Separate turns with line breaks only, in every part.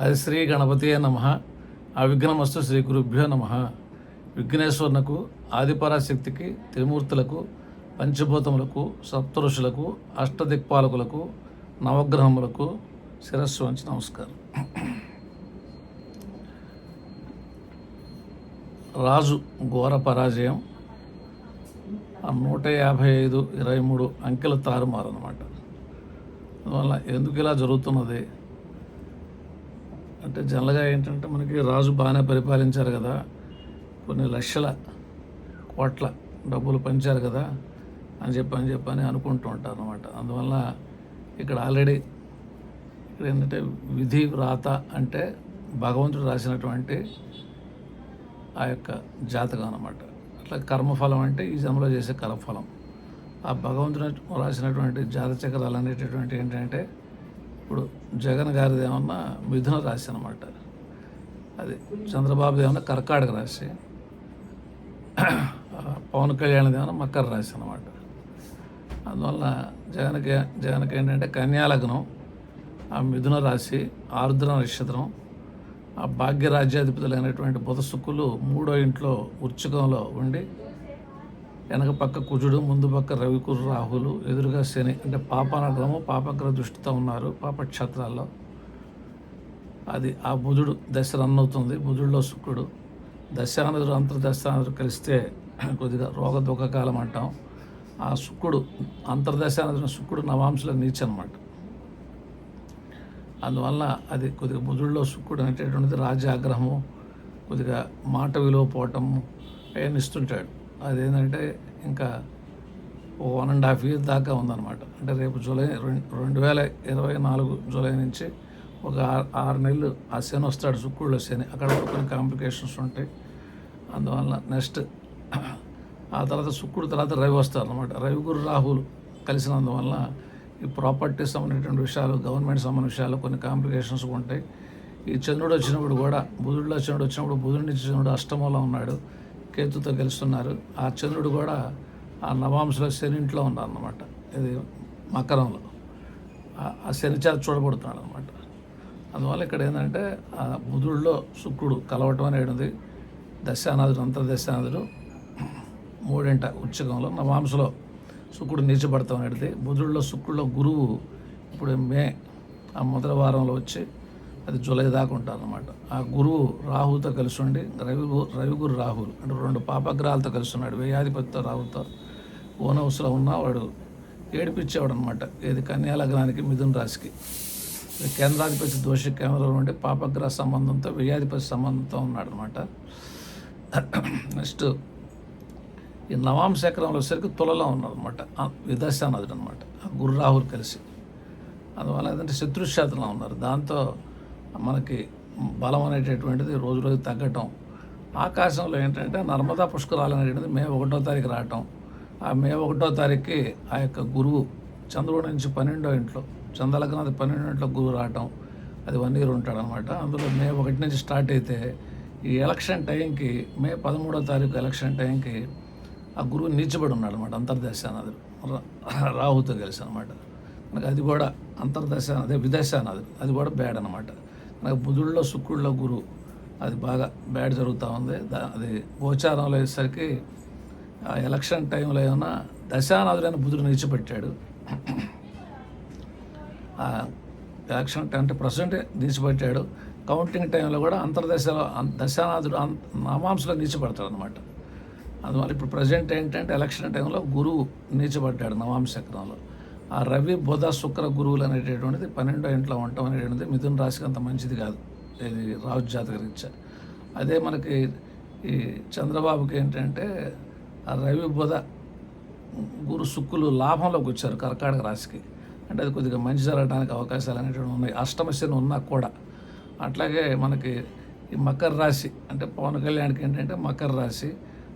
అది శ్రీ గణపతియే నమ. అవిఘ్నమస్తు శ్రీ గురుభ్యో నమ. విఘ్నేశ్వరునకు ఆదిపరాశక్తికి త్రిమూర్తులకు పంచభూతములకు సప్తఋషులకు అష్టదిక్పాలకులకు నవగ్రహములకు శిరస్సు వంచి నమస్కారం. రాజు ఘోర పరాజయం. నూట యాభై ఐదు ఇరవై మూడు అంకెల తారుమారు అనమాట అందువల్ల ఎందుకు ఇలా జరుగుతున్నది? అంటే జనరల్గా ఏంటంటే మనకి రాజు బాగానే పరిపాలించారు కదా. కొన్ని లక్షల కోట్ల డబ్బులు పంచారు కదా. అని చెప్పి అని చెప్పని అనుకుంటూ ఉంటారు అనమాట అందువల్ల ఇక్కడ ఆల్రెడీ ఇక్కడ ఏంటంటే విధి వ్రాత అంటే భగవంతుడు రాసినటువంటి ఆ యొక్క జాతకం అనమాట అట్లా కర్మఫలం అంటే ఈ జన్మలో చేసే కర్మఫలం. ఆ భగవంతుడు రాసినటువంటి జాత చక్రాలు అనేటటువంటి ఏంటంటే ఇప్పుడు జగన్ గారిది ఏమన్నా మిథున రాశి అనమాట అది చంద్రబాబుది ఏమన్నా కర్కాటక రాశి. పవన్ కళ్యాణ్ది ఏమన్నా మకర రాశి అనమాట అందువల్ల జగన్కి జగన్కి ఏంటంటే కన్యాలగ్నం ఆ మిథున రాశి ఆరుద్ర నక్షత్రం ఆ భాగ్య రాజ్యాధిపతులైనటువంటి బుధ శుక్కులు మూడో ఇంట్లో వృచ్చికంలో ఉండి వెనక పక్క కుజుడు ముందు పక్క రవికురు రాహులు ఎదురుగా శని అంటే పాపానగ్రహము పాపగ్రహ దృష్టితో ఉన్నారు పాపక్షేత్రాల్లో. అది ఆ బుధుడు దశ రన్ అవుతుంది బుధుడిలో శుక్రుడు. దశానదుడు అంతర్దశానదుడు కలిస్తే కొద్దిగా రోగ దుఃఖకాలం అంటాం. ఆ శుక్రుడు అంతర్దశానదుడు శుక్రుడు నవాంశల నీచ అనమాట అందువల్ల అది కొద్దిగా బుధుడిలో శుక్రుడు అనేటటువంటిది రాజ్యాగ్రహము కొద్దిగా మాట విలువ పోవటము అవన్నీ ఇస్తుంటాడు. అదేంటంటే ఇంకా వన్ అండ్ హాఫ్ ఇయర్ దాకా ఉందన్నమాట. అంటే రేపు జూలై రెండు రెండు వేల ఇరవై నాలుగు జూలై నుంచి ఒక ఆరు నెలలు ఆ శని వస్తాడు శుక్రుడులో శని. అక్కడ కొన్ని కాంప్లికేషన్స్ ఉంటాయి. అందువల్ల నెక్స్ట్ ఆ తర్వాత శుక్రుడు తర్వాత రవి వస్తారు అనమాట రవి గురు రాహులు కలిసినందువల్ల ఈ ప్రాపర్టీ సంబంధించిన విషయాలు గవర్నమెంట్ సంబంధించిన విషయాలు కొన్ని కాంప్లికేషన్స్ ఉంటాయి. ఈ చంద్రుడు వచ్చినప్పుడు కూడా బుధుడిలో చంద్రుడు వచ్చినప్పుడు బుధుడి నుంచి చంద్రుడు అష్టమంలో ఉన్నాడు. కేతుతో గెలుస్తున్నారు. ఆ చంద్రుడు కూడా ఆ నవాంశలో శనింట్లో ఇంట్లో ఉన్నారు అనమాట ఇది మకరంలో. ఆ- శనిచారి చూడబడుతున్నాడు అనమాట అందువల్ల ఇక్కడ ఏంటంటే ఆ బుధుడిలో శుక్రుడు కలవటం అనేది దశానాథుడు అంతర్దశానాథుడు మూడింట ఉచ్చకంలో నవాంశలో శుక్రుడు నీచబడతాం అనేది బుధుడిలో శుక్రుడిలో గురువు ఇప్పుడు మే ఆ మొదటి వారంలో వచ్చి అది జూలై దాకా ఉంటారనమాట ఆ గురువు రాహుతో కలిసి ఉండి రవి రవి గురు రాహులు అంటే రెండు పాపగ్రహాలతో కలిసి ఉన్నాడు వేయాధిపతితో రాహుతో ఓన్ హౌస్లో ఉన్న వాడు ఏడిపించేవాడు అనమాట ఏది కన్యాలగ్నానికి మిథున రాశికి. కేంద్రాధిపతి దోష కేంద్రంలో ఉండి పాపగ్రహ సంబంధంతో వ్యయాధిపతి సంబంధంతో ఉన్నాడు అనమాట నెక్స్ట్ ఈ నవాంశ చక్రంలో వచ్చేసరికి తులలో ఉన్నారనమాట విదశానదుడు అనమాట గురు రాహుల్ కలిసి. అందువల్ల ఏంటంటే శత్రుశాతంలో ఉన్నారు. దాంతో మనకి బలం అనేటటువంటిది రోజు రోజు తగ్గటం. ఆకాశంలో ఏంటంటే నర్మదా పుష్కరాలు అనేటువంటిది మే ఒకటో తారీఖు రావటం. ఆ మే ఒకటో తారీఖుకి ఆ యొక్క గురువు చంద్రుడి నుంచి పన్నెండో ఇంట్లో చంద్రలగ్నాది పన్నెండో ఇంట్లో గురువు రావటం. అది వన్ ఇయర్ ఉంటాడనమాట. అందులో మే ఒకటి నుంచి స్టార్ట్ అయితే ఈ ఎలక్షన్ టైంకి మే పదమూడో తారీఖు ఎలక్షన్ టైంకి ఆ గురువు నీచబడి ఉన్నాడు అనమాట అంతర్దశానాథుడు రాహుతో కలిసి అనమాట. మనకు అది కూడా అంతర్దశ అదే విదశానాథుడు అది కూడా బ్యాడ్ అనమాట. నాకు బుధుడిలో శుక్రుడిలో గురు. అది బాగా బ్యాడ్ జరుగుతూ ఉంది. దా- అది గోచారంలో అయ్యేసరికి ఎలక్షన్ టైంలో ఏమైనా దశానాథుడైన బుధుడు నిలిచిపెట్టాడు. ఎలక్షన్ టైం అంటే ప్రజెంట్ నిలిచిపెట్టాడు. కౌంటింగ్ టైంలో కూడా అంతర్దశలో దశానాథుడు అం- నిలిచిపెడతాడు అనమాట అందువల్ల ఇప్పుడు ప్రజెంట్ ఏంటంటే ఎలక్షన్ టైంలో గురువు నిలిచిపడ్డాడు నవాంశ చక్రంలో ఆ రవి బుధ శుక్ర గురువులు అనేటటువంటిది పన్నెండో ఇంట్లో ఉండటం అనేటువంటిది మిథున రాశికి అంత మంచిది కాదు. ఇది రాజు జాతక రీత్యా. అదే మనకి ఈ చంద్రబాబుకి ఏంటంటే ఆ రవి బుధ గురు శుక్కులు లాభంలోకి వచ్చారు కర్కాటక రాశికి. అంటే అది కొద్దిగా మంచి జరగడానికి అవకాశాలు అనేటువంటి ఉన్నాయి. అష్టమ శని ఉన్నా కూడా. అట్లాగే మనకి ఈ మకర రాశి అంటే పవన్ కళ్యాణ్కి ఏంటంటే మకర రాశి.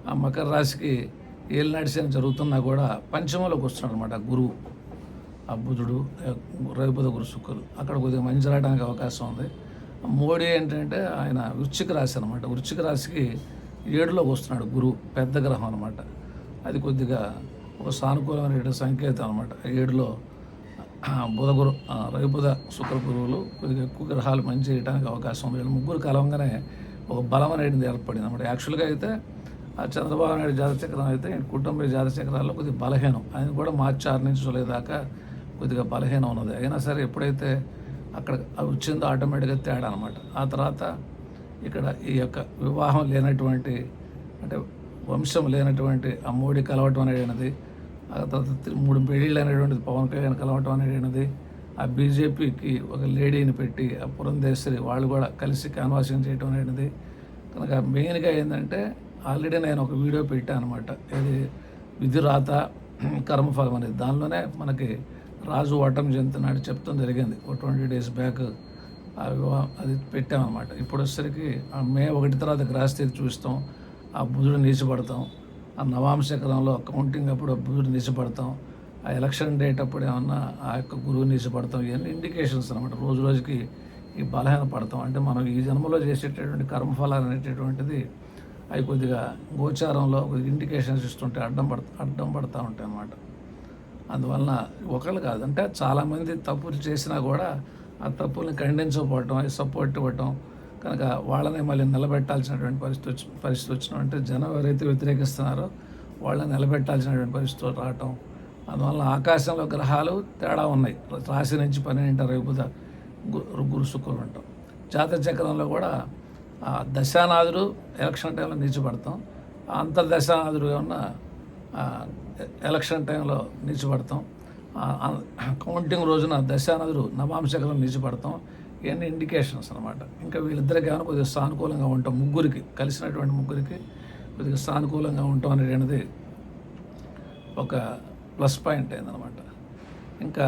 ఆ మకర రాశికి ఏలినాటి శని జరుగుతున్నా కూడా పంచమలోకి వస్తున్నాడు అనమాట గురువు. ఆ బుధుడు రవిపద గురు శుక్రులు అక్కడ కొద్దిగా మంచి రావడానికి అవకాశం ఉంది. మోడీ ఏంటంటే ఆయన వృశ్చిక రాశి అనమాట వృశ్చిక రాశికి ఏడులోకి వస్తున్నాడు గురువు పెద్ద గ్రహం అనమాట అది కొద్దిగా ఒక సానుకూలమైన సంకేతం అనమాట ఏడులో బుధ గురు ఆ, శుక్ర గురువులు కొద్దిగా ఎక్కువ గ్రహాలు మంచి చేయడానికి అవకాశం ఉంది. వీళ్ళు ముగ్గురు కలవంగానే ఒక బలం అనేది ఏర్పడింది అనమాట యాక్చువల్గా అయితే ఆ చంద్రబాబు నాయుడు జాతచక్రం అయితే కుటుంబ జాతచక్రాల్లో కొద్దిగా బలహీనం. ఆయన కూడా మార్చి ఆరు నుంచి జూలై దాకా కొద్దిగా బలహీనం ఉన్నది. అయినా సరే ఎప్పుడైతే అక్కడ వచ్చిందో ఆటోమేటిక్గా తేడా అనమాట ఆ తర్వాత ఇక్కడ ఈ యొక్క వివాహం లేనటువంటి అంటే వంశం లేనటువంటి ఆ మోడీ కలవటం అనేది ఆ తర్వాత మూడు పెళ్ళిళ్ళు అనేటువంటిది పవన్ కళ్యాణ్ కలవటం అనేది ఆ బీజేపీకి ఒక లేడీని పెట్టి ఆ పురంధేశ్వరి వాళ్ళు కూడా కలిసి కాన్వాసింగ్ చేయటం అనేది కనుక మెయిన్గా ఏంటంటే ఆల్రెడీ నేను ఒక వీడియో పెట్టాను అనమాట ఇది విధి రాత కర్మఫలం అనేది. దానిలోనే మనకి రాజు ఓటమి చెందుతున్నాడు చెప్తాం జరిగింది. ఒక ట్వంటీ డేస్ బ్యాక్ ఆ వివాహం అది పెట్టామన్నమాట. ఇప్పుడు వచ్చేసరికి ఆ మే ఒకటి తర్వాత గ్రాస్థితి చూస్తాం ఆ బుధుడు నీచిపడతాం ఆ నవాంశకరంలో కౌంటింగ్ అప్పుడు ఆ బుధుడు నీచిపడతాం ఆ ఎలక్షన్ డేట్ అప్పుడు ఏమన్నా ఆ యొక్క గురువు నీచిపడతాం ఇవన్నీ ఇండికేషన్స్ అనమాట రోజు రోజుకి ఈ బలహీన పడతాం. అంటే మనం ఈ జన్మలో చేసేటటువంటి కర్మఫలాలు అనేటటువంటిది అవి కొద్దిగా గోచారంలో కొద్దిగా ఇండికేషన్స్ ఇస్తుంటే అడ్డం పడ అడ్డం పడతా ఉంటాయి అన్నమాట అందువలన ఒకళ్ళు కాదు. అంటే చాలామంది తప్పులు చేసినా కూడా ఆ తప్పుల్ని ఖండించకపోవటం అవి సపోర్ట్ ఇవ్వటం కనుక వాళ్ళని మళ్ళీ నిలబెట్టాల్సినటువంటి పరిస్థితి వచ్చి పరిస్థితి వచ్చిన అంటే జనం ఎవరైతే వ్యతిరేకిస్తున్నారో వాళ్ళని నిలబెట్టాల్సినటువంటి పరిస్థితి రావటం. అందువల్ల ఆకాశంలో గ్రహాలు తేడా ఉన్నాయి. రాశి నుంచి పన్నెండు రేపుద గురు శుక్రులు ఉంటాం జాతర చక్రంలో కూడా ఆ దశానాథుడు ఎలక్షన్ టైంలో నిలిచిపడతాం. అంత అంతర్దశానాథుడు ఉన్న ఎలక్షన్ టైంలో నిలిచిపడతాం. కౌంటింగ్ రోజున దశానదులు నవాంశకరం నిలిచిపడతాం. ఇవన్నీ ఇండికేషన్స్ అనమాట ఇంకా వీళ్ళిద్దరికి ఏమైనా కొద్దిగా సానుకూలంగా ఉంటాం. ముగ్గురికి కలిసినటువంటి ముగ్గురికి కొద్దిగా సానుకూలంగా ఉంటాం అనేది ఒక ప్లస్ పాయింట్ అయిందనమాట ఇంకా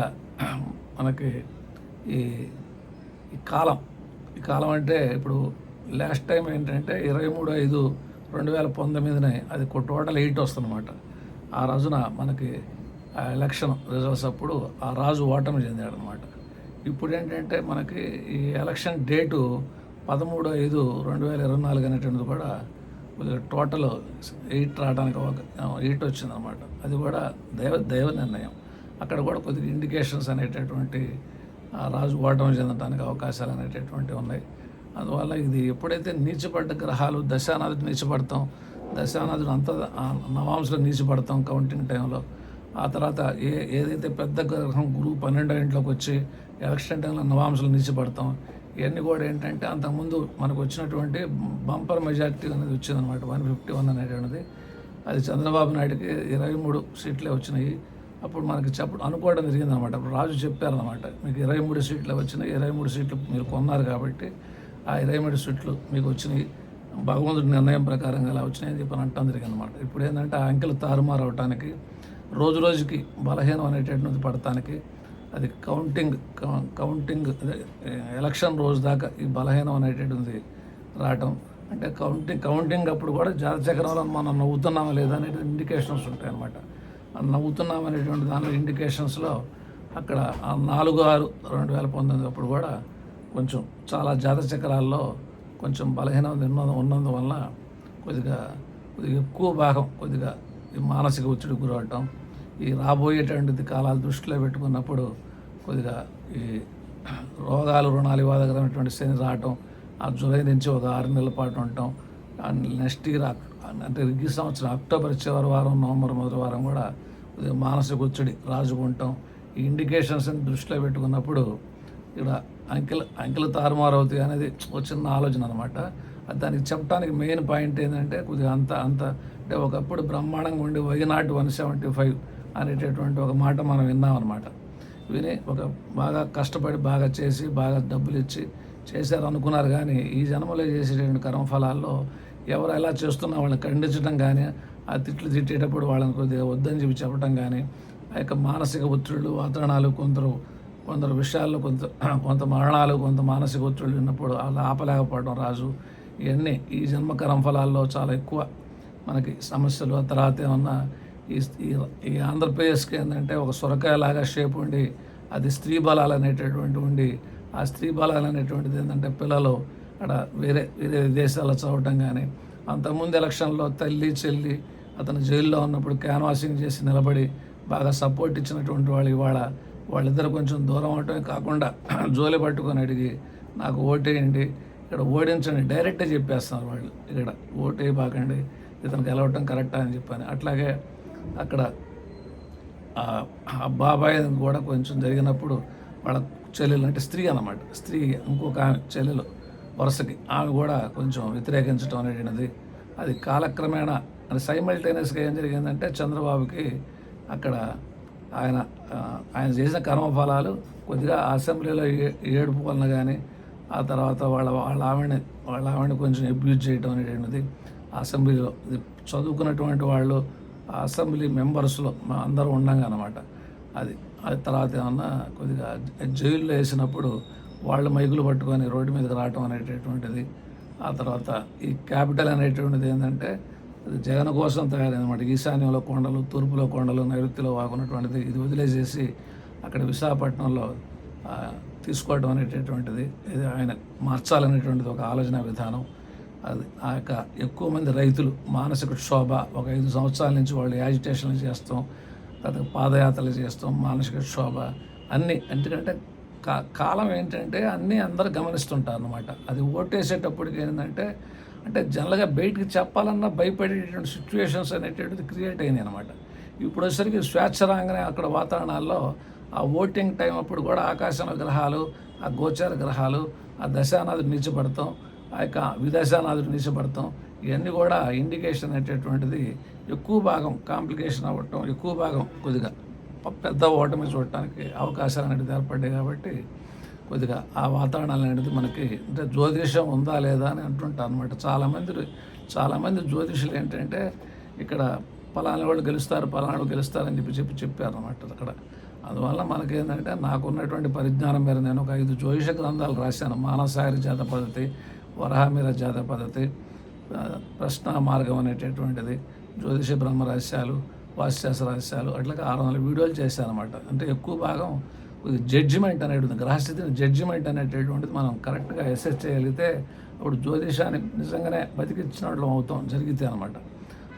మనకి ఈ ఈ కాలం ఈ కాలం అంటే ఇప్పుడు లాస్ట్ టైం ఏంటంటే ఇరవై మూడు ఐదు రెండు వేల పంతొమ్మిదిని అది టోటల్ ఎయిట్ వస్తుందన్నమాట. ఆ రోజున మనకి ఆ ఎలక్షన్ రిజల్ట్స్ అప్పుడు ఆ రాజు ఓటమి చెందాడు అనమాట ఇప్పుడు ఏంటంటే మనకి ఈ ఎలక్షన్ డేటు పదమూడు ఐదు రెండు వేల ఇరవై నాలుగు అనేటువంటిది కూడా కొద్దిగా టోటల్ ఎయిట్ రావడానికి ఒక ఎయిట్ వచ్చిందనమాట అది కూడా దైవ దైవ నిర్ణయం. అక్కడ కూడా కొద్దిగా ఇండికేషన్స్ అనేటటువంటి ఆ రాజు ఓటమి చెందడానికి అవకాశాలు అనేటటువంటివి ఉన్నాయి. అందువల్ల ఇది ఎప్పుడైతే నీచపడ్డ గ్రహాలు దశానాథి నీచపడతాం దశానాథుడు అంత ఆ నీచిపడతాం కౌంటింగ్ టైంలో. ఆ తర్వాత ఏ ఏదైతే పెద్ద గ్రహం గురువు పన్నెండో ఇంట్లోకి వచ్చి ఎలక్షన్ టైంలో నవాంశలు నీచపడతాం ఇవన్నీ కూడా ఏంటంటే అంతకుముందు మనకు వచ్చినటువంటి బంపర్ మెజార్టీ అనేది వచ్చిందనమాట వన్ ఫిఫ్టీ వన్ అనేటువంటిది. అది చంద్రబాబు నాయుడుకి ఇరవై మూడు సీట్లే వచ్చినాయి. అప్పుడు మనకి చెప్పడం అనుకోవడం జరిగింది అనమాట అప్పుడు రాజు చెప్పారనమాట మీకు ఇరవై మూడు సీట్లు వచ్చినాయి. ఇరవై మూడు సీట్లు మీరు కొన్నారు కాబట్టి ఆ ఇరవై మూడు సీట్లు మీకు వచ్చినాయి. భగవంతుడి నిర్ణయం ప్రకారంగా అలా వచ్చినాయని చెప్పి అని అంటాం జరిగింది అనమాట ఇప్పుడు ఏంటంటే ఆ అంకెలు తారుమారు అవటానికి రోజు రోజుకి బలహీనం అనేటటువంటిది పడటానికి అది కౌంటింగ్ కౌ- కౌంటింగ్ ఎలక్షన్ రోజు దాకా ఈ బలహీనం అనేటటువంటిది రావటం అంటే కౌంటింగ్ కౌంటింగ్ అప్పుడు కూడా జాతచక్రంలో మనం నవ్వుతున్నామా లేదా అనేది ఇండికేషన్స్ ఉంటాయి అనమాట నవ్వుతున్నాం అనేటువంటి దానిలో ఇండికేషన్స్లో అక్కడ ఆ నాలుగు ఆరు రెండు వేల పంతొమ్మిది అప్పుడు కూడా కొంచెం చాలా జాత చక్రాల్లో కొంచెం బలహీనం ఉన్న ఉన్నందువల్ల కొద్దిగా కొద్దిగా ఎక్కువ భాగం కొద్దిగా ఈ మానసిక ఒత్తిడి గురవటం ఈ రాబోయేటువంటిది కాలాలు దృష్టిలో పెట్టుకున్నప్పుడు కొద్దిగా ఈ రోగాలు రుణాలు ఇవ్వదగినటువంటి శని రావటం ఆ జూలై నుంచి ఒక ఆరు నెలల పాటు ఉండటం నెక్స్ట్ ఇయర్ అంటే ఈ సంవత్సరం అక్టోబర్ చివరి వారం నవంబర్ మొదటి వారం కూడా కొద్దిగా మానసిక ఒత్తిడి రాజుకుంటాం. ఈ ఇండికేషన్స్ని దృష్టిలో పెట్టుకున్నప్పుడు ఇక్కడ అంకెలు అంకెలు తారుమారు అవుతాయి అనేది ఒక చిన్న ఆలోచన అనమాట దానికి చెప్పడానికి మెయిన్ పాయింట్ ఏంటంటే కొద్దిగా అంత అంత అంటే ఒకప్పుడు బ్రహ్మాండంగా ఉండి why not one seventy five అనేటటువంటి ఒక మాట మనం విన్నాం అనమాట విని ఒక బాగా కష్టపడి బాగా చేసి బాగా డబ్బులు ఇచ్చి చేశారు అనుకున్నారు కానీ ఈ జన్మలో చేసేటువంటి కర్మఫలాల్లో ఎవరు ఎలా చేస్తున్నా వాళ్ళని ఖండించడం కానీ ఆ తిట్లు తిట్టేటప్పుడు వాళ్ళని కొద్దిగా వద్దని చెప్పి చెప్పడం కానీ ఆ యొక్క మానసిక ఒత్తిళ్ళు వాతావరణాలు కొందరు కొందరు విషయాల్లో కొంత కొంత మరణాలు కొంత మానసిక ఒత్తిడి ఉన్నప్పుడు అలా ఆపలేకపోవడం రాజు. ఇవన్నీ ఈ జన్మకరం ఫలాల్లో చాలా ఎక్కువ మనకి సమస్యలు ఆ తర్వాత ఏమన్నా ఈ ఈ- ఈ ఆంధ్రప్రదేశ్కి ఏంటంటే ఒక సొరకాయలాగా షేప్ ఉండి అది స్త్రీ బలాలు అనేటటువంటి ఉండి ఆ స్త్రీ బలాలు అనేటువంటిది ఏంటంటే పిల్లలు అక్కడ వేరే వేరే దేశాల్లో చదవటం కానీ అంతకుముందు ఎలక్షన్లో తల్లి చెల్లి అతను జైల్లో ఉన్నప్పుడు క్యాన్వాసింగ్ చేసి నిలబడి బాగా సపోర్ట్ ఇచ్చినటువంటి వాళ్ళు ఇవాళ వాళ్ళిద్దరు కొంచెం దూరం అవటమే కాకుండా జోలి పట్టుకొని అడిగి నాకు ఓటేయండి ఇక్కడ ఓడించండి. డైరెక్ట్గా చెప్పేస్తున్నారు వాళ్ళు. ఇక్కడ ఓటేయబాకండి ఇతను గెలవటం కరెక్టా? అని చెప్పాను. అట్లాగే అక్కడ ఆ బాబాయ్ కూడా కొంచెం జరిగినప్పుడు వాళ్ళ చెల్లెలు అంటే స్త్రీ అన్నమాట. స్త్రీ ఇంకొక ఆమె చెల్లెలు వరుసకి. ఆమె కూడా కొంచెం వ్యతిరేకించడం అనేటువంటిది అది కాలక్రమేణా అది సైమల్టేనియస్గా ఏం జరిగిందంటే చంద్రబాబుకి అక్కడ ఆయన ఆయన చేసిన కర్మఫలాలు కొద్దిగా అసెంబ్లీలో ఏ- ఏడుపు వలన కానీ ఆ తర్వాత వాళ్ళ వాళ్ళ ఆవిడని వాళ్ళ ఆవిడని కొంచెం అబ్యూజ్ చేయడం అనేటువంటిది అసెంబ్లీలో. ఇది చదువుకున్నటువంటి వాళ్ళు అసెంబ్లీ మెంబర్స్లో మా అందరూ ఉండంగా అనమాట అది అది తర్వాత ఏమన్నా కొద్దిగా జైల్లో వేసినప్పుడు వాళ్ళు మైకులు పట్టుకొని రోడ్డు మీదకి రావటం అనేటటువంటిది ఆ తర్వాత ఈ క్యాపిటల్ అనేటువంటిది ఏంటంటే జగన్ కోసం తయారైనమాట. ఈశాన్యంలో కొండలు తూర్పులో కొండలు నైరుతిలో వాకున్నటువంటిది ఇది వదిలేసేసి అక్కడ విశాఖపట్నంలో తీసుకోవడం అనేటటువంటిది ఇది ఆయన మార్చాలనేటువంటిది ఒక ఆలోచన విధానం. అది ఆ యొక్క ఎక్కువ మంది రైతులు మానసిక క్షోభ ఒక ఐదు సంవత్సరాల నుంచి వాళ్ళు యాజిటేషన్లు చేస్తాం తర్వాత పాదయాత్రలు చేస్తాం మానసిక క్షోభ అన్నీ. ఎందుకంటే కా కాలం ఏంటంటే అన్నీ అందరూ గమనిస్తుంటారు అనమాట అది ఓటేసేటప్పటికి ఏంటంటే అంటే జనరల్గా బయటికి చెప్పాలన్నా భయపడేటువంటి సిచ్యువేషన్స్ అనేటువంటిది క్రియేట్ అయింది అనమాట ఇప్పుడు వచ్చేసరికి స్వేచ్ఛ రాగానే అక్కడ వాతావరణాల్లో ఆ ఓటింగ్ టైం అప్పుడు కూడా ఆకాశ గ్రహాలు ఆ గోచార గ్రహాలు ఆ దశానాథుడు నిలిచిపడతాం ఆ యొక్క విదశానాథుడు నిలిచిపడతాం ఇవన్నీ కూడా ఇండికేషన్ అనేటటువంటిది ఎక్కువ భాగం కాంప్లికేషన్ అవ్వటం ఎక్కువ భాగం కొద్దిగా పెద్ద ఓటమి చూడటానికి అవకాశాలు అనేది ఏర్పడ్డాయి కాబట్టి కొద్దిగా ఆ వాతావరణాలు అనేది మనకి అంటే జ్యోతిషం ఉందా లేదా అని అంటుంటారు అనమాట చాలామంది చాలామంది జ్యోతిషులు ఏంటంటే ఇక్కడ పలానా వాళ్ళు గెలుస్తారు పలానా వాళ్ళు గెలుస్తారని చెప్పి చెప్పి చెప్పారు అనమాట అక్కడ. అందువల్ల మనకేంటంటే నాకున్నటువంటి పరిజ్ఞానం మేర నేను ఒక ఐదు జ్యోతిష గ్రంథాలు రాశాను. మానసాగర జాత పద్ధతి వరహామీర జాత పద్ధతి ప్రశ్న మార్గం అనేటటువంటిది జ్యోతిష బ్రహ్మ రహస్యాలు వాస్యాస రహస్యాలు అట్లాగే ఆరు వందల వీడియోలు చేశాను అనమాట అంటే ఎక్కువ భాగం జడ్జిమెంట్ అనేటువంటి గ్రహస్థితిని జడ్జిమెంట్ అనేటటువంటిది మనం కరెక్ట్గా అసెస్ చేయగలిగితే అప్పుడు జ్యోతిషాన్ని నిజంగానే బతికించినట్లు అవుతాం జరిగితే అనమాట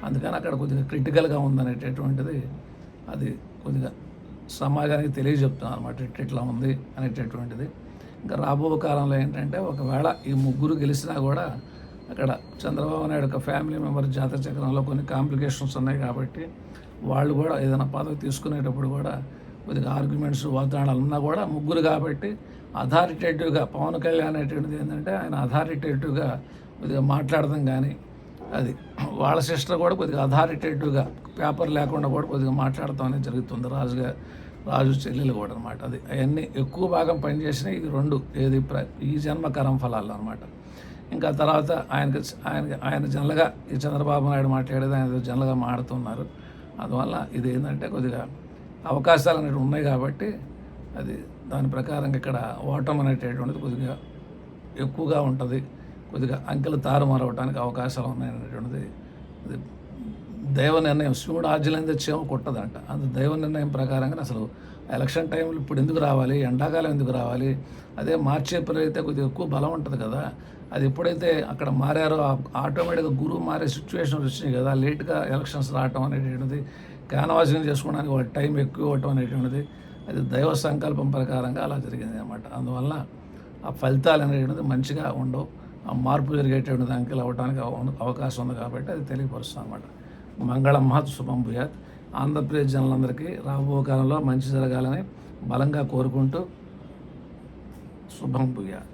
అందుకని అక్కడ కొద్దిగా క్రిటికల్గా ఉందనేటటువంటిది అది కొద్దిగా సమాజానికి తెలియజెప్తున్నాను అనమాట ఇట్లా ఉంది అనేటటువంటిది. ఇంకా రాబో కాలంలో ఏంటంటే ఒకవేళ ఈ ముగ్గురు గెలిచినా కూడా అక్కడ చంద్రబాబు నాయుడు ఒక ఫ్యామిలీ మెంబర్ జాతర చక్రంలో కొన్ని కాంప్లికేషన్స్ ఉన్నాయి కాబట్టి వాళ్ళు కూడా ఏదైనా పదవి తీసుకునేటప్పుడు కూడా కొద్దిగా ఆర్గ్యుమెంట్స్ వాగ్దానాలు ఉన్నా కూడా ముగ్గురు కాబట్టి అథారిటేటివ్గా పవన్ కళ్యాణ్ అనేటువంటిది ఏంటంటే ఆయన అథారిటేటివ్గా కొద్దిగా మాట్లాడడం కానీ అది వాళ్ళ సిస్టర్ కూడా కొద్దిగా అథారిటేటివ్గా పేపర్ లేకుండా కూడా కొద్దిగా మాట్లాడటం అనేది జరుగుతుంది రాజుగా రాజు చెల్లెలు కూడా అనమాట అది అవన్నీ ఎక్కువ భాగం పనిచేసినాయి ఇది రెండు ఏది ఈ జన్మ కరం ఫలాలు అనమాట ఇంకా తర్వాత ఆయనకి ఆయన ఆయన జనరల్గా ఈ చంద్రబాబు నాయుడు మాట్లాడేది ఆయన జనలుగా మాడుతున్నారు. అందువల్ల ఇది ఏంటంటే కొద్దిగా అవకాశాలు అనేవి ఉన్నాయి కాబట్టి అది దాని ప్రకారంగా ఇక్కడ ఓటం అనేటటువంటిది కొద్దిగా ఎక్కువగా ఉంటుంది. కొద్దిగా అంకెలు తారుమారవడానికి అవకాశాలు ఉన్నాయనేటువంటిది అది దైవ నిర్ణయం. శివుడు ఆజ్ఞలందే చీమ కొట్టదంట. అందు దైవ నిర్ణయం ప్రకారంగా అసలు ఎలక్షన్ టైంలో ఇప్పుడు ఎందుకు రావాలి? ఎండాకాలం ఎందుకు రావాలి? అదే మార్చి ఏప్రిల్ అయితే కొద్దిగా ఎక్కువ బలం ఉంటుంది కదా. అది ఎప్పుడైతే అక్కడ మారారో ఆటోమేటిక్గా గురువు మారే సిచ్యువేషన్ వచ్చినాయి కదా. లేట్గా ఎలక్షన్స్ రావటం అనేటువంటిది క్యాన్వాసింగ్ చేసుకోవడానికి వాళ్ళ టైం ఎక్కువ ఇవ్వటం అనేటువంటిది అది దైవ సంకల్పం ప్రకారంగా అలా జరిగింది అనమాట అందువల్ల ఆ ఫలితాలు అనేటువంటిది మంచిగా ఉండవు. ఆ మార్పు జరిగేటువంటి అంకెలు అవ్వడానికి అవ- అవకాశం ఉంది కాబట్టి అది తెలియపరుస్తాం అనమాట మంగళ మహత్ శుభం భూయాత్. ఆంధ్రప్రదేశ్ జనులందరికీ రాబో కాలంలో మంచి జరగాలని బలంగా కోరుకుంటూ శుభం భూయాత్.